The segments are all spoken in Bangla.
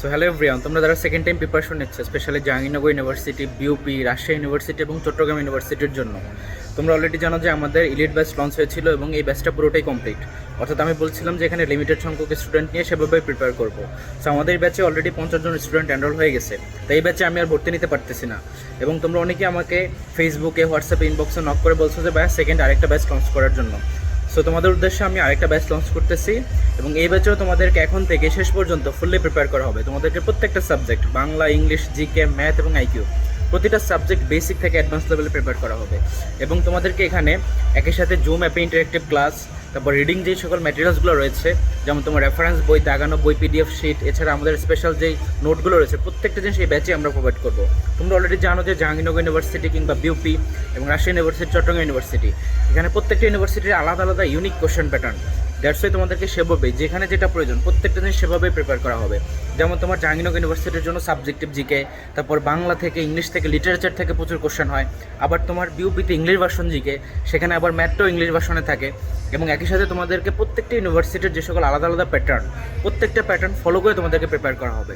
সো হ্যালো এভরিওয়ান তোমরা যারা সেকেন্ড টাইম প্রিপারেশন নিচ্ছে specially Jahangirnagar university BUP Rajshahi university এবং চট্টগ্রাম ইউনিভার্সিটির জন্য, তোমরা অলরেডি জানো যে আমাদের ইলিট ব্যাচ লঞ্চ হয়েছিল এবং এই ব্যাচটা পুরোটাই কমপ্লিট অর্থাৎ আমি বলছিলাম যে এখানে লিমিটেড সংখ্যক স্টুডেন্ট নিয়ে সেভাবে প্রিপেয়ার করব। সো আমাদের ব্যাচে অলরেডি পঞ্চাশ জন স্টুডেন্ট এনরোল হয়ে গেছে। তো এই ব্যাচে আমি আর ভর্তি নিতে পারতেছি না। এবং তোমরা অনেকে আমাকে ফেসবুকে হোয়াটসঅ্যাপে ইনবক্সে নক করে বলছো যে, ভাইয়া সেকেন্ড আরেকটা ব্যাচ লঞ্চ করার জন্য। সো তোমাদের উদ্দেশ্যে আমি আরেকটা ব্যাচ লঞ্চ করতেছি এবং এই ব্যাচেও তোমাদেরকে এখন থেকে শেষ পর্যন্ত ফুললি প্রিপেয়ার করা হবে। তোমাদেরকে প্রত্যেকটা subject Bangla, English GK math এবং আইকিউ প্রতিটা সাবজেক্ট বেসিক থেকে অ্যাডভান্স লেভেলে প্রিপেয়ার করা হবে। এবং তোমাদেরকে এখানে একই সাথে জুম অ্যাপে ইন্টারেক্টিভ ক্লাস তারপর রিডিং যে সকল ম্যাটেরিয়ালসগুলো রয়েছে, যেমন তোমার রেফারেন্স বই, দাগানো বই পিডিএফ শিট এছাড়া আমাদের স্পেশাল যেই নোটগুলো রয়েছে, প্রত্যেকটা জিনিস এই ব্যাচে আমরা প্রোভাইড করব। তোমরা অলরেডি জানো যে জাহাঙ্গীরনগর ইউনিভার্সিটি কিংবা বিউপি এবং রাজশাহী ইউনিভার্সিটি চট্টগ্রাম ইউনিভার্সিটি এখানে প্রত্যেকটা ইউনিভার্সিটির আলাদা আলাদা unique question pattern that's why তোমাদেরকে সেভাবে যেখানে যেটা প্রয়োজন, প্রত্যেকটা জিনিস সেভাবেই প্রিপেয়ার করা হবে। যেমন তোমার জাহাঙ্গীরনগর ইউনিভার্সিটির জন্য সাবজেক্টিভ জিকে তারপর বাংলা থেকে ইংলিশ থেকে লিটারেচার থেকে প্রচুর কোশ্চেন হয়। আবার তোমার বিউপিতে ইংলিশ ভার্সন জিকে সেখানে আবার ম্যাথটাও ইংলিশ ভার্সনে থাকে এবং একই সাথে তোমাদেরকে প্রত্যেকটা ইউনিভার্সিটির যে সকল আলাদা আলাদা প্যাটার্ন প্রত্যেকটা প্যাটার্ন ফলো করে তোমাদেরকে প্রিপেয়ার করা হবে।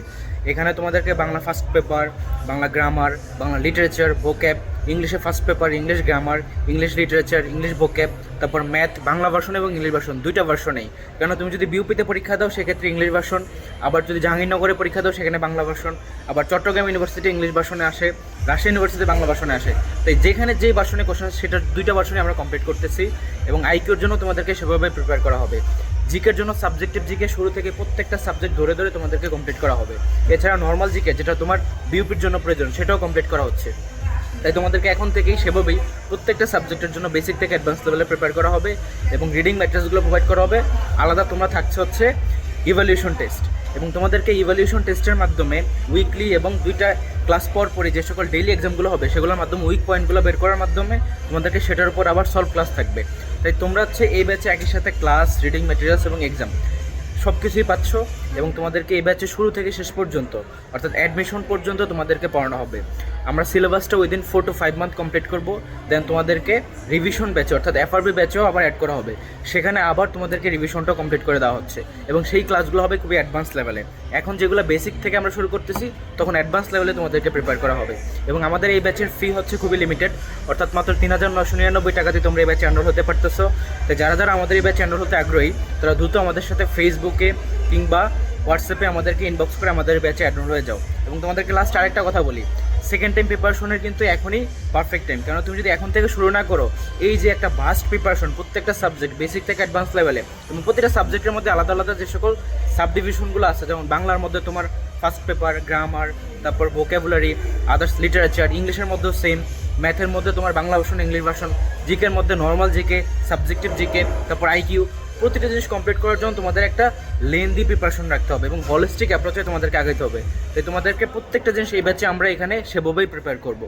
এখানে তোমাদেরকে Bangla first paper Bangla grammar Bangla literature vocab ইংলিশে first paper English grammar English literature English vocab তারপর ম্যাথ বাংলা ভার্সন এবং ইংলিশ ভার্সন দুইটা ভার্সনেই কেন তুমি যদি বিউপিতে পরীক্ষা দাও, সেক্ষেত্রে ইংলিশ ভার্সন আবার যদি জাহাঙ্গীরনগরে পরীক্ষা দাও, সেখানে বাংলা ভার্সন আবার চট্টগ্রাম ইউনিভার্সিটি ইংলিশ ভার্সনে আসে, রাজশাহী ইউনিভার্সিটি বাংলা ভার্সনে আসে। তাই যেখানে যেই ভার্সনে কোশ্চেন সেটা দুইটা ভার্সনে আমরা কমপ্লিট করতেছি এবং আইকিউর জন্য তোমাদেরকে সেভাবে প্রিপেয়ার করা হবে। জিকের জন্য সাবজেক্টিভ জিকে শুরু থেকে প্রত্যেকটা সাবজেক্ট ধরে ধরে তোমাদেরকে কমপ্লিট করা হবে। এছাড়া নর্মাল জিকে যেটা তোমার বিউপির জন্য প্রয়োজন, সেটাও কমপ্লিট করা হচ্ছে। তাই তোমাদেরকে এখন থেকেই সেভাবেই প্রত্যেকটা সাবজেক্টের জন্য বেসিক থেকে অ্যাডভান্স লেভেলে প্রিপেয়ার করা হবে এবং রিডিং ম্যাটেরিয়ালসগুলো প্রোভাইড করা হবে। আলাদা তোমরা থাকছে হচ্ছে ইভ্যালুয়েশন টেস্ট এবং তোমাদেরকে ইভ্যালুয়েশন টেস্টের মাধ্যমে উইকলি এবং দুইটা ক্লাস পর পরে যে সকল ডেইলি এক্সামগুলো হবে সেগুলোর মাধ্যমে উইক পয়েন্টগুলো বের করার মাধ্যমে তোমাদেরকে সেটার উপর আবার সলভ ক্লাস থাকবে। তাই তোমরা হচ্ছে এই ব্যাচে একই সাথে ক্লাস রিডিং ম্যাটেরিয়ালস এবং এক্সাম সব কিছুই পাচ্ছ এবং তোমাদেরকে এই ব্যাচে শুরু থেকে শেষ পর্যন্ত অর্থাৎ অ্যাডমিশন পর্যন্ত তোমাদেরকে পড়ানো হবে। আমরা সিলেবাসটা within four to five month complete করব দেন তোমাদেরকে রিভিশন ব্যাচে অর্থাৎ এফআরবি ব্যাচেও আবার অ্যাড করা হবে। সেখানে আবার তোমাদেরকে রিভিশনটা কমপ্লিট করে দেওয়া হচ্ছে। এবং সেই ক্লাসগুলো হবে খুবই অ্যাডভান্স লেভেলে এখন যেগুলো বেসিক থেকে আমরা শুরু করতেছি, তখন অ্যাডভান্স লেভেলে তোমাদেরকে প্রিপেয়ার করা হবে। এবং আমাদের এই ব্যাচের ফি হচ্ছে খুবই লিমিটেড অর্থাৎ মাত্র তিন হাজার নশো নিরানব্বই টাকাতে তোমরা এই ব্যাচে এনরোল হতে পারতেছো। তো যারা যারা আমাদের এই ব্যাচে এনরোল হতে আগ্রহী, তারা দ্রুত আমাদের সাথে ফেসবুকে কিংবা হোয়াটসঅ্যাপে আমাদেরকে ইনবক্স করে আমাদের ব্যাচে অ্যাডমিট হয়ে যাও। এবং তোমাদেরকে লাস্ট আরেকটা কথা বলি সেকেন্ড টাইম প্রিপারেশনের কিন্তু এখনই পারফেক্ট টাইম কারণ তুমি যদি এখন থেকে শুরু না করো, এই যে একটা ভাস্ট প্রিপারেশন প্রত্যেকটা সাবজেক্ট বেসিক থেকে অ্যাডভান্স লেভেলে এবং প্রতিটা সাবজেক্টের মধ্যে আলাদা আলাদা যে সকল সাব ডিভিশনগুলো আছে, যেমন বাংলার মধ্যে তোমার ফার্স্ট পেপার গ্রামার তারপর ভোকাবুলারি আদার্স লিটারেচার ইংলিশের মধ্যেও সেম ম্যাথের মধ্যে তোমার বাংলা ভার্সন ইংলিশ ভার্সন জিকের মধ্যে নর্মাল জিকে সাবজেক্টিভ জিকে, তারপর আইকিউ প্রতিটা জিনিস কমপ্লিট করার জন্য তোমাদের একটা লেন্দি প্রিপারেশন রাখতে হবে এবং হলিস্টিক অ্যাপ্রোচে তোমাদেরকে আগাইতে হবে। তাই তোমাদেরকে প্রত্যেকটা জিনিস এই ব্যাচে আমরা এখানে সেভাবেই প্রিপেয়ার করব।